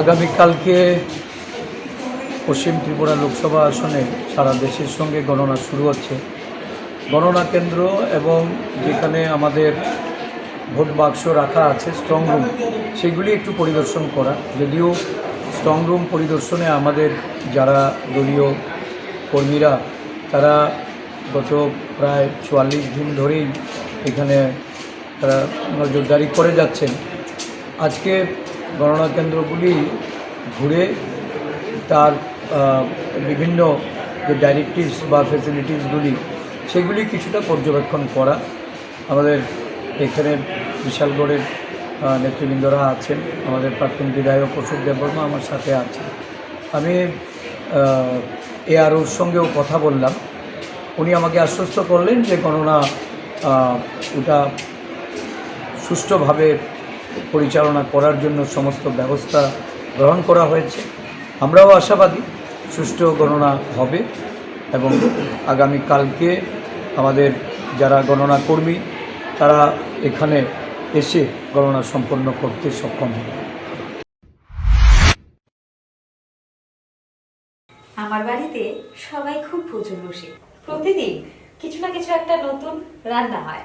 আগামীকালকে পশ্চিম ত্রিপুরা লোকসভা আসনে সারা দেশের সঙ্গে গণনা শুরু হচ্ছে। গণনা কেন্দ্র এবং যেখানে আমাদের ভোট বাক্স রাখা আছে স্ট্রং রুম সেগুলি একটু পরিদর্শন করা। যদিও স্ট্রং রুম পরিদর্শনে আমাদের যারা দলীয় কর্মীরা, তারা গত প্রায় চুয়াল্লিশ দিন ধরেই এখানে তারা নজরদারি করে যাচ্ছেন। আজকে গণনা কেন্দ্রগুলি ঘুরে তার বিভিন্ন যে ডাইরেক্টিভস বা ফেসিলিটিসগুলি সেগুলি কিছুটা পর্যবেক্ষণ করা। আমাদের এখানে বিশালগড়ের নেতৃবৃন্দরা আছেন। আমাদের প্রাক্তন বিধায়ক অশোক দেববর্মা আমার সাথে আছেন। আমি এআরওর সঙ্গেও কথা বললাম। উনি আমাকে আশ্বস্ত করলেন যে গণনা ওটা সুষ্ঠুভাবে পরিচালনা করার জন্য সমস্ত ব্যবস্থা গ্রহণ করা হয়েছে। আমরাও আশাবাদী, সুষ্ঠু গণনা হবে এবং আগামীকালকে আমাদের যারা গণনা কর্মী, তারা এখানে এসে গণনা সম্পন্ন করতে সক্ষম হবে। আমার বাড়িতে সবাই খুব পুজো বসে। প্রতিদিন কিছু না কিছু একটা নতুন রান্না হয়।